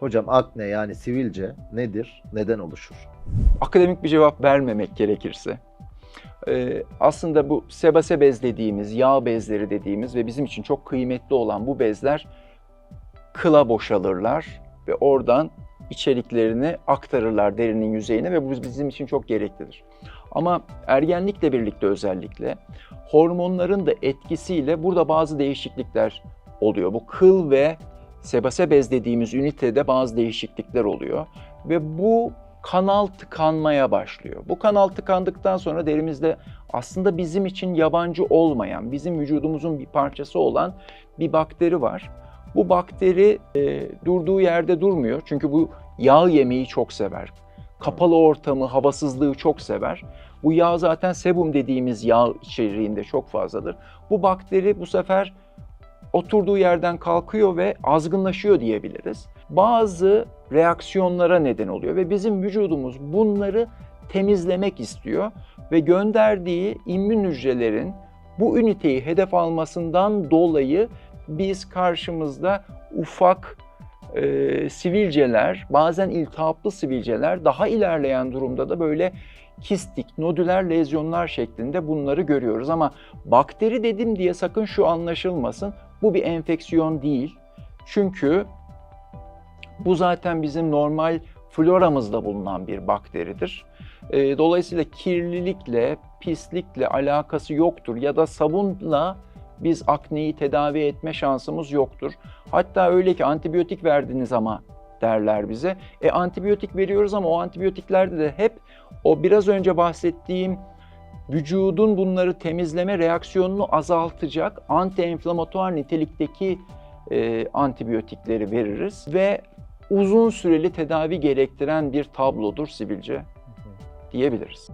Hocam akne yani sivilce nedir? Neden oluşur? akademik bir cevap vermemek gerekirse e, aslında bu sebase bez dediğimiz, yağ bezleri dediğimiz ve bizim için çok kıymetli olan bu bezler kıla boşalırlar ve oradan içeriklerini aktarırlar derinin yüzeyine ve bu bizim için çok gereklidir. Ama ergenlikle birlikte özellikle hormonların da etkisiyle burada bazı değişiklikler oluyor. Bu kıl ve sebase bez dediğimiz ünitede bazı değişiklikler oluyor ve bu kanal tıkanmaya başlıyor. Bu kanal tıkandıktan sonra derimizde aslında bizim için yabancı olmayan, bizim vücudumuzun bir parçası olan bir bakteri var. Bu bakteri e, durduğu yerde durmuyor çünkü bu yağ yemeyi çok sever. Kapalı ortamı, havasızlığı çok sever. Bu yağ zaten sebum dediğimiz yağ içeriğinde çok fazladır. Bu bakteri bu sefer oturduğu yerden kalkıyor ve azgınlaşıyor diyebiliriz. Bazı reaksiyonlara neden oluyor ve bizim vücudumuz bunları temizlemek istiyor ve gönderdiği immün hücrelerin bu üniteyi hedef almasından dolayı biz karşımızda ufak e, sivilceler, bazen iltihaplı sivilceler, daha ilerleyen durumda da böyle kistik, nodüler lezyonlar şeklinde bunları görüyoruz. Ama bakteri dedim diye sakın şu anlaşılmasın, bu bir enfeksiyon değil. Çünkü bu zaten bizim normal floramızda bulunan bir bakteridir. E, Dolayısıyla kirlilikle, pislikle alakası yoktur ya da sabunla biz akneyi tedavi etme şansımız yoktur. Hatta öyle ki antibiyotik verdiniz ama derler bize. E antibiyotik veriyoruz ama o antibiyotiklerde de hep o biraz önce bahsettiğim vücudun bunları temizleme reaksiyonunu azaltacak anti-enflamatuar nitelikteki e, antibiyotikleri veririz ve uzun süreli tedavi gerektiren bir tablodur sivilce diyebiliriz.